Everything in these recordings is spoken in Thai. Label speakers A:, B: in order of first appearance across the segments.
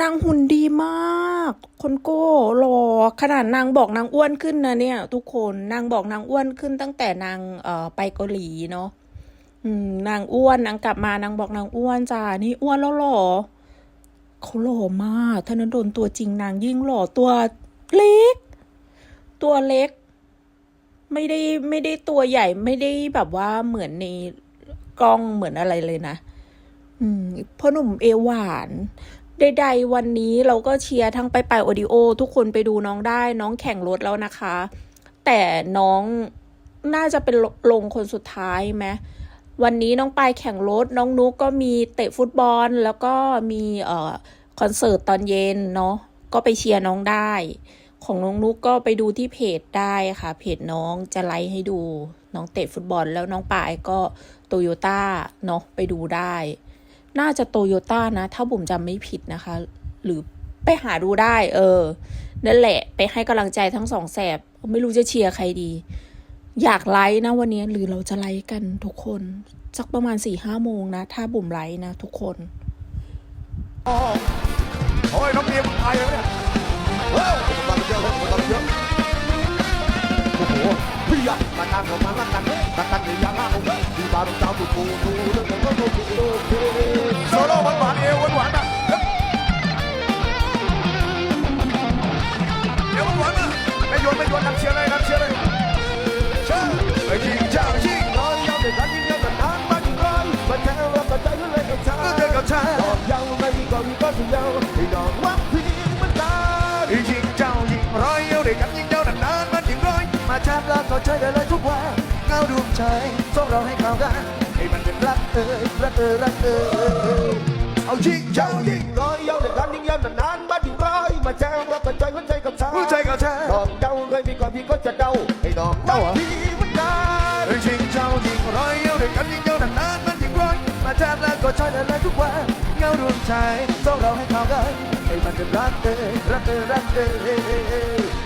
A: นางหุ่นดีมาก คนโก้หล่อขนาดนางบอกนางอ้วนขึ้นนะเนี่ย ทุกคนนางบอกนางอ้วนขึ้นตั้งแต่นางเอ่อไปเกาหลีเนาะอืมนางอ้วนนางกลับมานางบอกนางอ้วนจ้านี่อ้วนแล้วหรอเขาหล่อมากธนดลตัวจริงนางยิ่งหล่อตัวเล็ก ตัวเล็ก ไม่ได้ไม่ได้ตัวใหญ่ไม่ได้แบบว่าเหมือนในกล้องเหมือนอะไรเลยนะ อืมพ่อหนุ่มเอวหวาน ใดๆวันนี้เราก็เชียร์ทั้งไปไปโอดิโอ ทุกคนไปดูน้องได้น้องแข่งรถแล้วนะคะ แต่น้องน่าจะเป็นลงคนสุดท้ายไหมวันนี้น้องปายแข่งรถน้องนุกก็มีเตะฟุตบอล แล้วก็มีเอ่อคอนเสิร์ตตอนเย็นเนาะก็ไปเชียร์น้องได้ ของน้องนุกก็ไปดูที่เพจได้ค่ะ เพจน้องจะไลฟ์ให้ดูน้องเตะฟุตบอลแล้วน้องปายก็โตโยต้าเนาะไปดูได้ น่าจะโตโยต้านะ ถ้าบุ๋มจำไม่ผิดนะคะ หรือไปหาดูได้ เออ นั่นแหละ ไปให้กำลังใจทั้งสองแสบ ไม่รู้จะเชียร์ใครดี อยากไลฟ์นะวันนี้ หรือเราจะไลฟ์กันทุกคน สักประมาณสี่ห้าโมงนะ ถ้าบุ๋มไลฟ์นะทุกคน
B: โอ้ยน้องเมียมึงตายแล้วเนี่ยเฮ้ยมาเยอะมาเยอะโอ้โหพี่อะมาตามผมมาละกันละกันในยังอะดีบาร์เจ้าตุ๊กตุ๊ก ใจส่งเราให้เข้ากันให้มันเป็นรักเอ้ยรักเอ้ยรักเอ้ยเอายิงเจ้ายิงร้อยยาวเด็กกันยิ่งยาวกันนานมาถึงร้อยมาแทงแล้วก็ใจหัวใจกับชาหัวใจกับชาดอกเดาเคยมีก่อนพี่ก็จะเดาให้ดอกเดาพี่มันตายิงเจ้ายิงร้อยยาวเด็กกันยิ่งยาวกันนานมาถึงร้อยมาแทบแล้วก็ใช้ได้เลยทุกวันเงาดวงใจส่งเราให้เข้ากันให้มันเป็นรักเอ้ยรักเอ้ยรักเอ้ยเอ้ยด้วย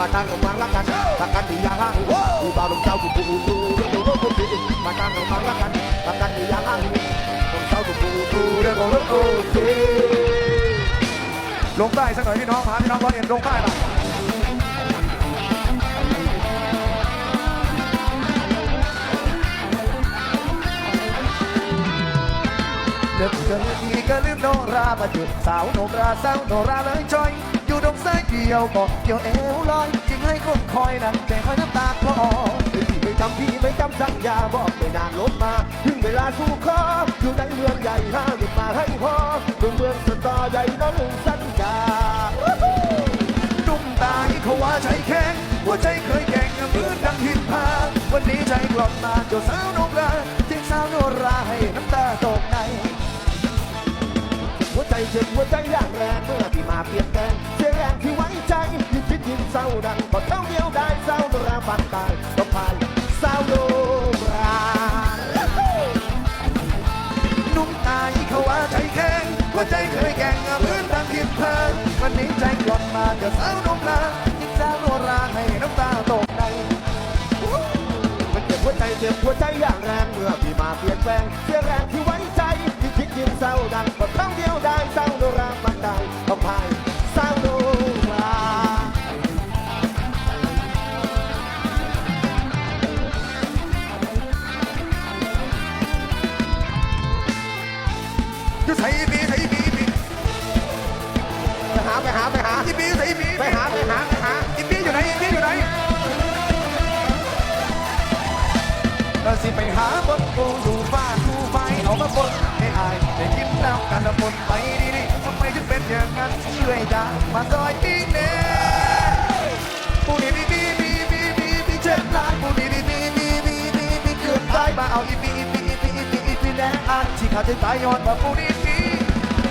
B: มาทางของมังละกันละกันที่ยางห้างดูบาลงเจ้าถูกปูตูเรื่องของรถตีมาทางของมังละกันละกันที่ยางห้างของเจ้าถูกปูตูเรื่องของรถตีลงใต้สักหน่อยพี่น้องพาพี่น้องร้อยเอ็นลงใต้มาเด็กเกินทีก็ลืมโนรามาจุดสาวโนราสาวโนราเลยจอย เดียวบอกเกี่ยวเอวลอยจึงให้คนคอยนั่งแต่คอยน้ำตาคลอพี่ไม่จำพี่ไม่จำสัญญาบอกไม่นานลบมา ถึงเวลาสู้คออยู่ในเมืองใหญ่ห้าหยุดมาให้พอเมืองเมืองสตอใหญ่น้องลืมสัญญานุ่มตายเขาว่าใจแข็งหัวใจเคยแข็งเหมือนดังหินพาวันนี้ใจกลับมาเจ้าสาวโนราทิ้งสาวโนราให้น้ำตาตกในหัวใจเจ็บหัวใจอย่างแรงเมื่อที่มาเปลี่ยนแปลง นุ่มตายเขาว่าใจแข็งหัวใจเคยแก่งพื้นดังทิพเพลิงวันนี้ใจกลับมาเจอสาวนุ่มลายิ่งสาวโนราให้น้ำตาตกในมันเจ็บหัวใจเจ็บหัวใจอย่างแรงเมื่อพี่มาเปลี่ยนแปลงเสียแรงที่ไว้ใจที่คิดยิ่งเศร้าดัง จะใส่บีใส่บีบีไปหาไปหาไปหาอีบีใส่บีไปหาไปหาไปหาอีบีอยู่ไหนอีบีอยู่ไหนเราสิไปหาบนปูดูฟ้าดูไฟเอามาบนให้อายได้กินน้ำกันละบนไปดีๆทำไมถึงเป็นอย่างนั้นช่วยด่ามาซอยอีกเน่ปูนี่บีบีบีบีบีบีเจ็บหลายปูนี่บีบีบีบีบีบีเกือบตายมาเอาอีบีบีบีบีบีบีแน่อันที่ขาดใจตายย้อนมาปูนี่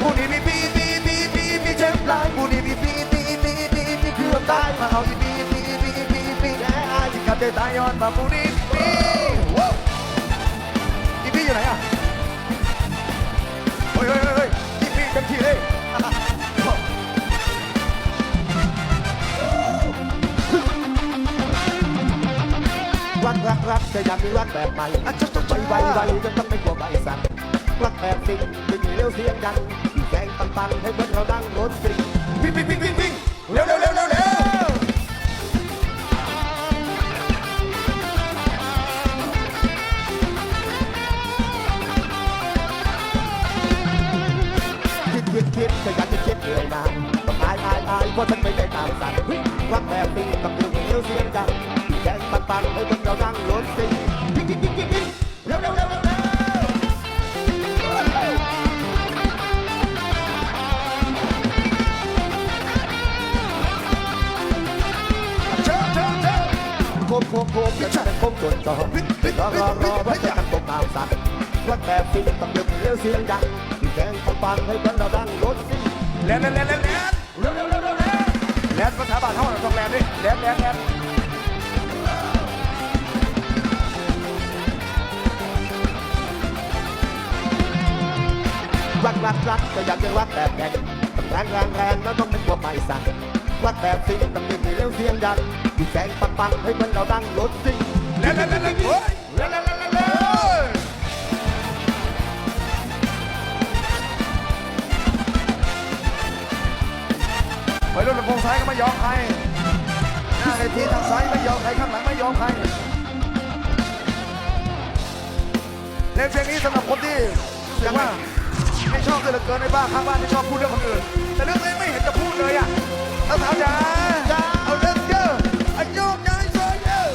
B: บีปูนี่บีบีบีบีบีบีเจ็บหลายปูนี่บีบีบีบีบีบีเกือบตายมาเอาอีบีบีบีบีบีแน่อันที่ขาดใจตายย้อนมาปูนี่บีอีพี่อยู่ไหนอะเฮ้ยเฮ้ยเฮ้ยอีพี่เต็มที่เลยรักรักรักจะอยากมีรักแบบใหม่อะจะจะไปไวไวจนต้องไม่กลัวใบสั่น รักแบบสิ่งไม่มีเลี้ยวเสียงดังแกงปังๆให้เพื่อนเราดังรถสิวิ่งวิ่งวิ่งวิ่งวิ่งเร็วเร็วเร็วเร็วเร็วคิดคิดคิดก็อยากจะคิดเหนื่อยนานต้องอายอายอายเพราะฉันไม่ได้ตามสั่งรักแบบนี้กับเรื่องเลี้ยวเสียงดังแกงปังๆให้เพื่อนเราดังรถสิ มโคมโคมจะจะเป็นโคมจนจอรอรอรอว่าจะทำตกตามสั่งรักแบบฟินต้องเดือดเร็วเสียงดังที่แกงปังปังให้กันเราดังรถสิแลนแลนแลนแลนแลนเร็วเร็วเร็วเร็วแลนแลนภาษาบานเท่าไหร่ต้องแลนดิแลนแลนแลนรักรักรักก็อยากจะรักแบบแดงแรงแรงแรงแล้วต้องเป็นตัวใหม่สั่ง รักแบบฟินต้องเดือดเร็วเสียงดังที่แกงปังปังให้กันเราดังรถสิแลนแลนแลนแลนเฮ้ยแลนแลนแลนแลนแลนไปรุ่นลำโพงซ้ายก็ไม่ยอมใครหน้าเวทีทางซ้ายไม่ยอมใครข้างหลังไม่ยอมใครเล่นเพลงนี้สำหรับคนที่รู้สึกว่าไม่ชอบเลยเหลือเกินในบ้านข้างบ้านที่ชอบพูดเรื่องคนอื่น แต่เรื่องนี้ไม่เห็นจะพูดเลยอะ แล้วถามจ๋าเอาเรื่องเยอะอายุยายซเยอะ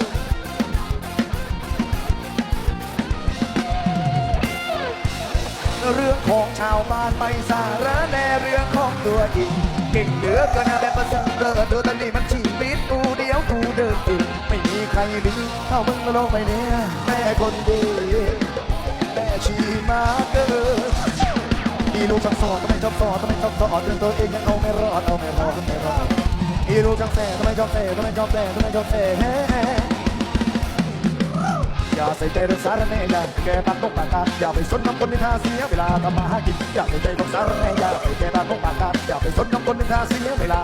B: เรื่องของชาวบ้านไม่สาระแน่เรื่องของตัวเองเก่งเหลือเกินนะแบบประเสริฐเลิศเดือดนี่มันชีวิตกูเดียวกูเดินเองไม่มีใครดีเท่ามึงในโลกใบนี้แม่คนดีแม่ชีมาเกิดอีลูกช่างสอนทำไมชอบสอนทำไมชอบสอนจนตัวเองยังเอาไม่รอดเอาไม่รอดไม่รอด อีลูกช่างแส่ทำไมชอบแส่ทำไมชอบแส่ทำไมชอบแส่เฮ้อย่าใส่ใจเรื่องสารแน่อย่าไปแก้ปากตกปากกาอย่าไปสนน้ำคนนินทาเสียเวลาทำมาหากินอย่าใส่ใจของสารแน่อย่าไปแก้ปากตกปากกาอย่าไปสนน้ำคนนินทาเสียเวลา